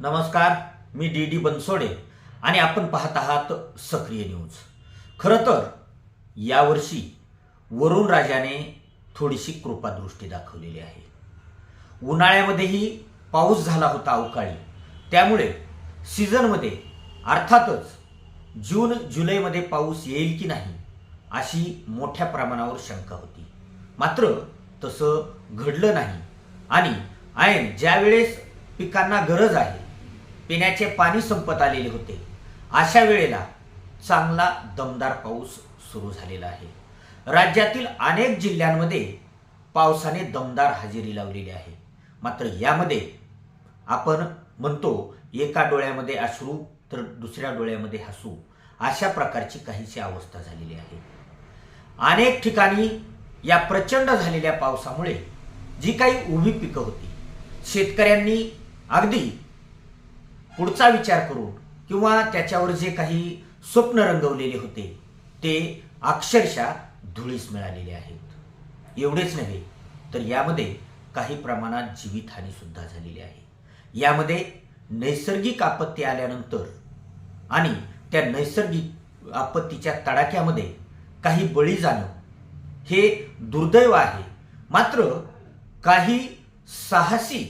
नमस्कार मी D D Bansode आणि आपण पाहत आहात सक्रिय न्यूज. खरं तर यावर्षी वरुण राजाने थोडीशी कृपादृष्टी दाखवलेली आहे. उन्हाळ्यामध्येही पाऊस झाला होता अवकाळी. त्यामुळे सीझनमध्ये अर्थातच जून जुलैमध्ये पाऊस येईल की नाही अशी मोठ्या प्रमाणावर शंका होती. मात्र तसं घडलं नाही. आणि ऐन ज्यावेळेस पिकांना गरज आहे पिण्याचे पाणी संपत आलेले होते. अशा वेळेला चांगला दमदार पाऊस सुरू झालेला आहे. राज्यातील अनेक जिल्ह्यांमध्ये पावसाने दमदार हजेरी लावलेली आहे. मात्र यामध्ये आपण म्हणतो एका डोळ्यामध्ये अश्रू तर दुसऱ्या डोळ्यामध्ये हसू अशा प्रकारची काहीशी अवस्था झालेली आहे. अनेक ठिकाणी या प्रचंड झालेल्या पावसामुळे जी काही उभी पिकं होती शेतकऱ्यांनी अगदी पुढचा विचार करून किंवा त्याच्यावर जे काही स्वप्न रंगवलेले होते ते अक्षरशः धुळीस मिळालेले आहेत. एवढेच नव्हे तर यामध्ये काही प्रमाणात जीवितहानी सुद्धा झालेली आहे. यामध्ये नैसर्गिक आपत्ती आल्यानंतर आणि त्या नैसर्गिक आपत्तीच्या तडाख्यामध्ये काही बळी जाणं हे दुर्दैव आहे. मात्र काही साहसी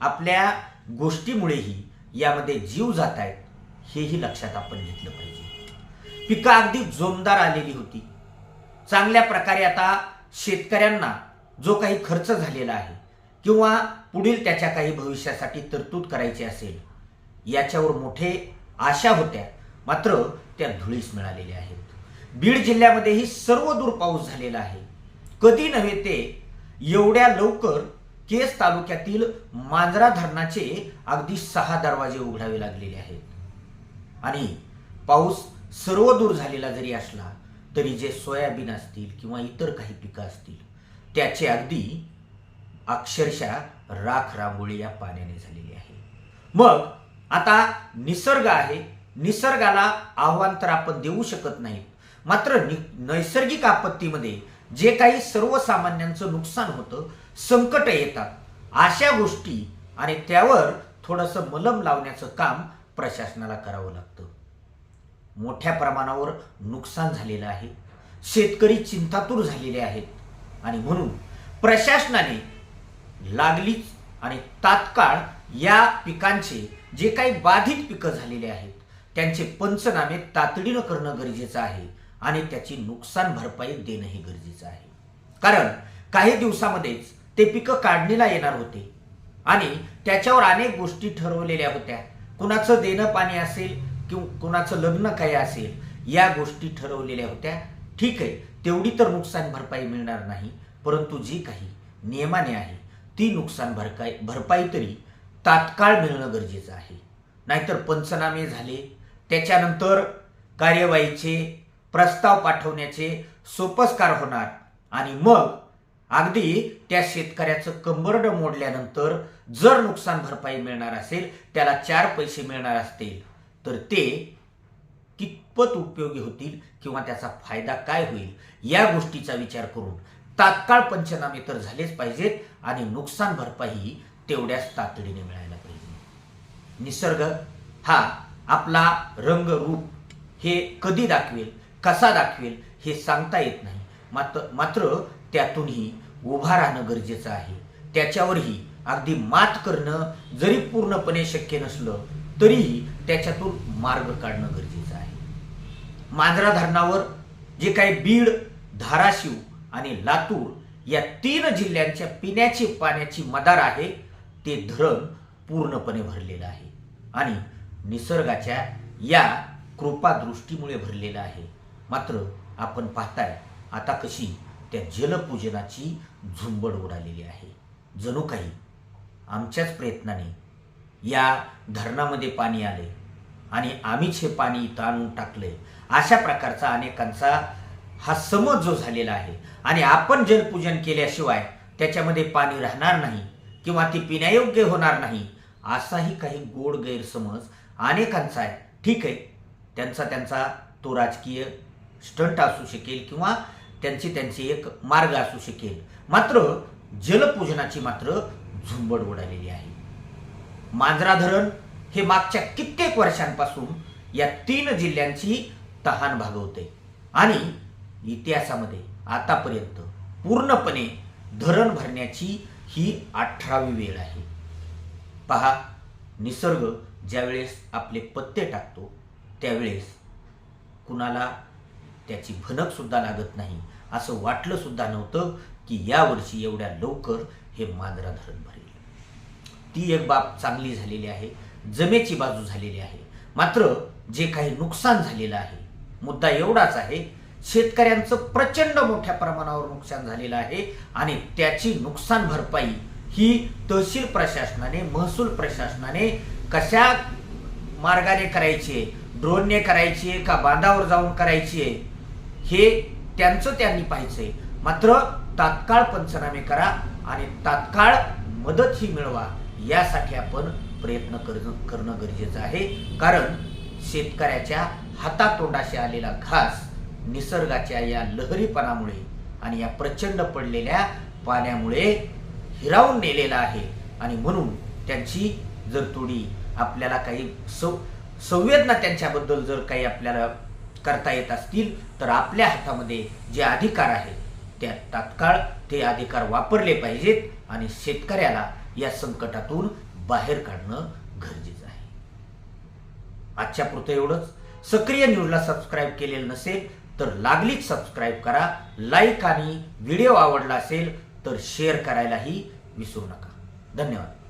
आपल्या गोष्टीमुळेही यामध्ये जीव जात आहेत हेही लक्षात आपण घेतलं पाहिजे. पिकं अगदी जोमदार आलेली होती. चांगल्या प्रकारे आता शेतकऱ्यांना जो काही खर्च झालेला आहे किंवा पुढील त्याच्या काही भविष्यासाठी तरतूद करायची असेल याच्यावर मोठे आशा होत्या. मात्र त्या धुळीस मिळालेल्या आहेत. बीड जिल्ह्यामध्येही सर्व दूर पाऊस झालेला आहे. कधी नव्हे ते एवढ्या लवकर केस तालुक्यातील मांजरा धरणाचे अगदी सहा दरवाजे उघडावे लागलेले आहेत. आणि पाऊस सर्व दूर झालेला जरी असला तरी जे सोयाबीन असतील किंवा इतर काही पिकं असतील त्याचे अगदी अक्षरशः राख रांगोळी या पाण्याने झालेली आहे. मग आता निसर्ग आहे. निसर्गाला आव्हान तर आपण देऊ शकत नाही. मात्र नि नैसर्गिक आपत्तीमध्ये जे काही सर्वसामान्यांचं नुकसान होतं संकट येतात अशा गोष्टी आणि त्यावर थोडंसं मलम लावण्याचं काम प्रशासनाला करावं लागतं. मोठ्या प्रमाणावर नुकसान झालेलं आहे शेतकरी चिंतातूर झालेले आहेत आणि म्हणून प्रशासनाने लागलीच आणि तात्काळ या पिकांचे जे काही बाधित पिकं झालेले आहेत त्यांचे पंचनामे तातडीनं करणं गरजेचं आहे. आणि त्याची नुकसान भरपाई देणंही गरजेचं आहे. कारण काही दिवसामध्येच ते पिकं काढणीला येणार होते आणि त्याच्यावर अनेक गोष्टी ठरवलेल्या होत्या. कुणाचं देणं पाणी असेल किंवा कुणाचं लग्न काही असेल या गोष्टी ठरवलेल्या होत्या. ठीक आहे तेवढी तर नुकसान भरपाई मिळणार नाही परंतु जी काही नियमाने आहे ती नुकसान भरपाई भरपाई तरी तात्काळ मिळणं गरजेचं आहे. नाहीतर पंचनामे झाले. त्याच्यानंतर कार्यवाहीचे प्रस्ताव पाठवण्याचे सोपस्कार होणार. आणि मग अगदी त्या शेतकऱ्याचं कंबरड मोडल्यानंतर जर नुकसान भरपाई मिळणार असेल त्याला चार पैसे मिळणार असतील तर ते कितपत उपयोगी होतील किंवा त्याचा फायदा काय होईल या गोष्टीचा विचार करून तात्काळ पंचनामे तर झालेच पाहिजेत आणि नुकसान भरपाई तेवढ्याच तातडीने मिळायला पाहिजे. निसर्ग हा आपला रंग रूप हे कधी दाखवेल? कसा दाखवेल हे सांगता येत नाही. मात्र मात्र त्यातूनही उभा राहणं गरजेचं आहे. त्याच्यावरही अगदी मात करणं जरी पूर्णपणे शक्य नसलं तरीही त्याच्यातून मार्ग काढणं गरजेचं आहे. मांजरा धरणावर जे काही बीड धाराशिव आणि लातूर या तीन जिल्ह्यांच्या पिण्याची पाण्याची मदार आहे ते धरण पूर्णपणे भरलेलं आहे आणि निसर्गाच्या या कृपादृष्टीमुळे भरलेलं आहे. मात्र आपण पाहताय आता कशी त्या जलपूजनाची झुंबड उडालेली आहे. जणू काही आमच्याच प्रयत्नाने या धरणामध्ये पाणी आले आणि आम्हीच हे पाणी इथं आणून टाकलंय अशा प्रकारचा अनेकांचा हा समज जो झालेला आहे आणि आपण जलपूजन केल्याशिवाय त्याच्यामध्ये पाणी राहणार नाही किंवा ती पिण्यायोग्य होणार नाही असाही काही गोड गैरसमज अनेकांचा आहे. ठीक आहे त्यांचा त्यांचा तो राजकीय स्टंट असू शकेल किंवा त्यांची त्यांची एक मार्ग असू शकेल. मात्र जलपूजनाची मात्र झुंबड उडालेली आहे. मांजरा धरण हे मागच्या कित्येक वर्षांपासून या तीन जिल्ह्यांची तहान भागवते. आणि इतिहासामध्ये आतापर्यंत पूर्णपणे धरण भरण्याची ही अठरावी वेळ आहे. पहा निसर्ग ज्यावेळेस आपले पत्ते टाकतो त्यावेळेस कुणाला त्याची भनकसुद्धा लागत नाही. असं वाटलंसुद्धा नव्हतं की यावर्षी एवढ्या लवकर हे मांजरा धरण भरेल. ती एक बाब चांगली झालेली आहे. जमेची बाजू झालेली आहे. मात्र जे काही नुकसान झालेलं आहे मुद्दा एवढाच आहे शेतकऱ्यांचं प्रचंड मोठ्या प्रमाणावर नुकसान झालेलं आहे आणि त्याची नुकसान भरपाई ही तहसील प्रशासनाने महसूल प्रशासनाने कशा मार्गाने करायची आहे? ड्रोनने करायची आहे का बांधावर जाऊन करायची आहे? हे त्यांचं त्यांनी पाहिजे मात्र तात्काळ पंचनामे करा आणि तात्काळ मदत ही मिळवा यासाठी आपण प्रयत्न करणं करणं गरजेचं आहे. कारण शेतकऱ्याच्या हातातोंडाशी आलेला घास निसर्गाच्या या लहरीपणामुळे आणि या प्रचंड पडलेल्या पाण्यामुळे हिरावून नेलेला आहे. आणि म्हणून त्यांची जर थोडी आपल्याला काही सौ संवेदना त्यांच्याबद्दल जर काही आपल्याला करता येत असतील तर आपल्या हातामध्ये जे अधिकार आहेत त्या तात्काळ ते अधिकार वापरले पाहिजेत आणि शेतकऱ्याला या संकटातून बाहेर काढणं गरजेचं आहे. आजच्या पुरतं एवढंच. सक्रिय न्यूजला सबस्क्राईब केलेलं नसेल तर लागलीच सबस्क्राईब करा. लाईक आणि व्हिडिओ आवडला असेल तर शेअर करायलाही विसरू नका. धन्यवाद.